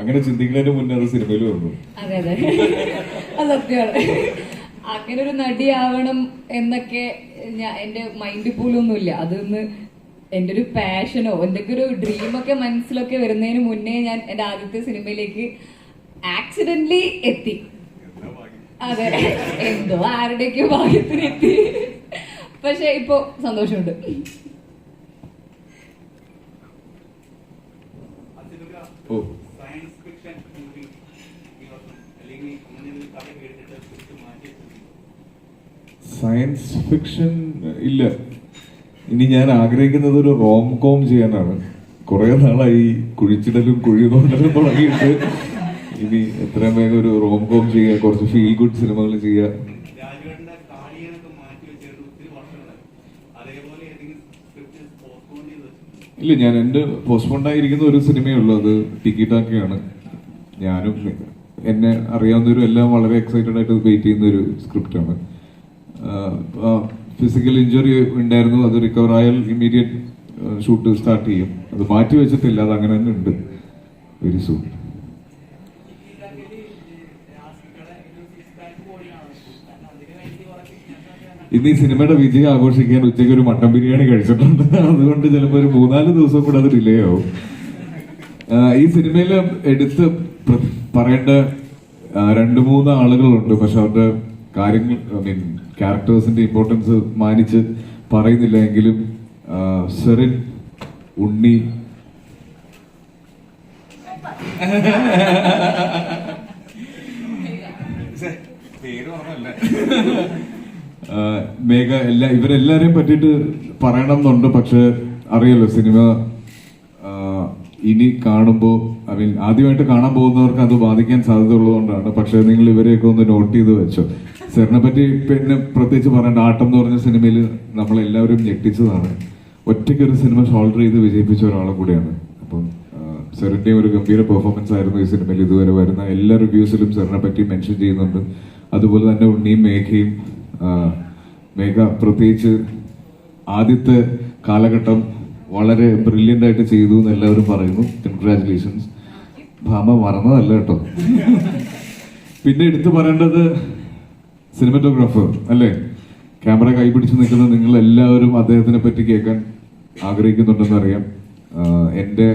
അങ്ങനെ ചിന്തിക്കുന്നതിന് മുന്നേ അത് സിനിമയിൽ വന്നു. അതെ അതെ. അത് സത്യമാണ്. അങ്ങനെ ഒരു നടിയാവണം എന്നൊക്കെ ഞാൻ എന്റെ മൈൻഡ് പോലൊന്നുമില്ല. അതൊന്ന് എന്റെ ഒരു പാഷനോ എന്തൊക്കെ ഒരു ഡ്രീമൊക്കെ മനസ്സിലൊക്കെ വരുന്നതിന് മുന്നേ ഞാൻ എന്റെ ആദ്യത്തെ സിനിമയിലേക്ക് ആക്സിഡന്റ് എത്തി. അതെ എന്തോ ആരുടെയൊക്കെ ഭാഗ്യത്തിന് എത്തി. പക്ഷെ ഇപ്പോ സന്തോഷമുണ്ട്. ഓ സയൻസ് ഫിക്ഷൻ മൂവി ഈ വർഷം അല്ലെങ്കിൽ അങ്ങനെ ഒരു കഥ കേട്ടിട്ട് തിരിച്ച് മാറ്റി സയൻസ് ഫിക്ഷൻ ഇല്ല. ഇനി ഞാൻ ആഗ്രഹിക്കുന്നത് ഒരു റോം കോം ചെയ്യാനാണ്. കുറെ നാളായി കുഴിച്ചിടലും കുഴി തോണ്ടലും തുടങ്ങിയിട്ട് ഇനി എത്രയും വേഗം ഒരു റോം കോം ചെയ്യുക കുറച്ച് ഫീൽ ഗുഡ് സിനിമകൾ ചെയ്യുക ഇല്ല ഞാൻ എന്റെ പോസ്റ്റ്പോണ്ടായിരിക്കുന്ന ഒരു സിനിമയുള്ളൂ അത് ടിക്കറ്റാക്കിയാണ് ഞാനും എന്നെ അറിയാവുന്നവരും എല്ലാം വളരെ എക്സൈറ്റഡ് ആയിട്ട് വെയിറ്റ് ചെയ്യുന്ന ഒരു സ്ക്രിപ്റ്റാണ് ഫിസിക്കൽ ഇഞ്ചുറി ഉണ്ടായിരുന്നു അത് റിക്കവർ ആയാൽ ഇമ്മീഡിയറ്റ് ഷൂട്ട് സ്റ്റാർട്ട് ചെയ്യും. അത് മാറ്റി വെച്ചിട്ടില്ല അത് അങ്ങനെ തന്നെ ഉണ്ട്. വെരി സൂൺ ഇന്ന് ഈ സിനിമയുടെ വിജയം ആഘോഷിക്കാൻ ഉച്ചയ്ക്ക് ഒരു മട്ടൻ ബിരിയാണി കഴിച്ചിട്ടുണ്ട്. അതുകൊണ്ട് ചിലപ്പോൾ ഒരു മൂന്നാൽ ദിവസം കൂടെ അത് ഡിലേ ആവും. ഈ സിനിമയിൽ എടുത്ത് പറയേണ്ട രണ്ടു മൂന്ന് ആളുകളുണ്ട്. പക്ഷെ അവരുടെ കാര്യങ്ങൾ ഐ മീൻ ക്യാരക്ടേഴ്സിന്റെ ഇമ്പോർട്ടൻസ് മാനിച്ച് പറയുന്നില്ല. എങ്കിലും സെറിൻ ഉണ്ണി. മേഘ എല്ലാ ഇവരെല്ലാരെയും പറ്റിയിട്ട് പറയണം എന്നുണ്ട്. പക്ഷെ അറിയല്ലോ സിനിമ ഇനി കാണുമ്പോൾ ഐ മീൻ ആദ്യമായിട്ട് കാണാൻ പോകുന്നവർക്ക് അത് ബാധിക്കാൻ സാധ്യത ഉള്ളതുകൊണ്ടാണ് പക്ഷേ നിങ്ങൾ ഇവരെയൊക്കെ ഒന്ന് നോട്ട് ചെയ്ത് വെച്ചോ. സാറിനെ പറ്റി പിന്നെ പ്രത്യേകിച്ച് പറയേണ്ട ആട്ടം എന്ന് പറഞ്ഞ സിനിമയിൽ നമ്മളെല്ലാവരും ഞെട്ടിച്ചതാണ്. ഒറ്റയ്ക്ക് ഒരു സിനിമ ഷോൾഡർ ചെയ്ത് വിജയിപ്പിച്ച ഒരാളും കൂടിയാണ്. അപ്പം സാറിന്റെയും ഒരു ഗംഭീര പെർഫോമൻസ് ആയിരുന്നു ഈ സിനിമയിൽ ഇതുവരെ വരുന്ന. എല്ലാ റിവ്യൂസിലും സാറിനെ പറ്റി മെൻഷൻ ചെയ്യുന്നുണ്ട്. അതുപോലെ തന്നെ ഉണ്ണിയും മേഘയും മേഘ പ്രത്യേകിച്ച് ആദ്യത്തെ കാലഘട്ടം വളരെ ബ്രില്യന്റ് ആയിട്ട് ചെയ്തു എന്ന് എല്ലാവരും പറയുന്നു. കൺഗ്രാറ്റുലേഷൻസ് ഭാമ മറന്നതല്ല കേട്ടോ. പിന്നെ എടുത്തു പറയേണ്ടത് സിനിമറ്റോഗ്രാഫർ അല്ലേ? ക്യാമറ കൈപിടിച്ച് നിൽക്കുന്ന നിങ്ങൾ എല്ലാവരും അദ്ദേഹത്തിനെ പറ്റി കേൾക്കാൻ ആഗ്രഹിക്കുന്നുണ്ടെന്ന് അറിയാം. എന്റെ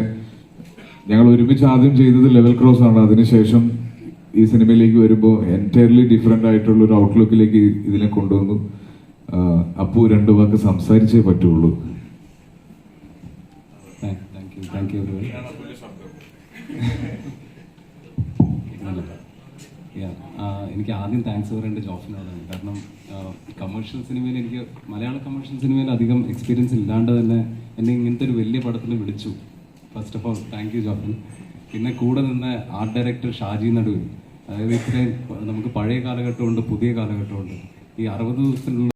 ഞങ്ങൾ ഒരുമിച്ച് ആദ്യം ചെയ്തത് ലെവൽ ക്രോസ് ആണ്. അതിനുശേഷം ഈ സിനിമയിലേക്ക് വരുമ്പോൾ എന്റയർലി ഡിഫറെന്റ് ആയിട്ടുള്ള ഒരു ഔട്ട്ലുക്കിലേക്ക് ഇതിനെ കൊണ്ടുവന്നു. അപ്പു രണ്ടു വാക്ക് സംസാരിച്ചേ പറ്റുള്ളൂ. താങ്ക് യു താങ്ക് എനിക്ക് ആദ്യം താങ്ക്സ് പറയേണ്ട ജോഫിനോടാണ് കാരണം കമേഴ്ഷ്യൽ സിനിമയിൽ എനിക്ക് മലയാള കമേഴ്ഷ്യൽ സിനിമയിൽ അധികം എക്സ്പീരിയൻസ് ഇല്ലാണ്ട് തന്നെ എന്നെ ഇങ്ങനത്തെ ഒരു വലിയ പടത്തിൽ വിളിച്ചു. First of all thank you Jofin പിന്നെ കൂടെ നിന്ന് ആർട്ട് ഡയറക്ടർ ഷാജി നടുവിൽ. അതായത് ഇത്രയും നമുക്ക് പഴയ കാലഘട്ടമുണ്ട് പുതിയ കാലഘട്ടമുണ്ട്. ഈ അറുപത് ദിവസത്തിനുള്ള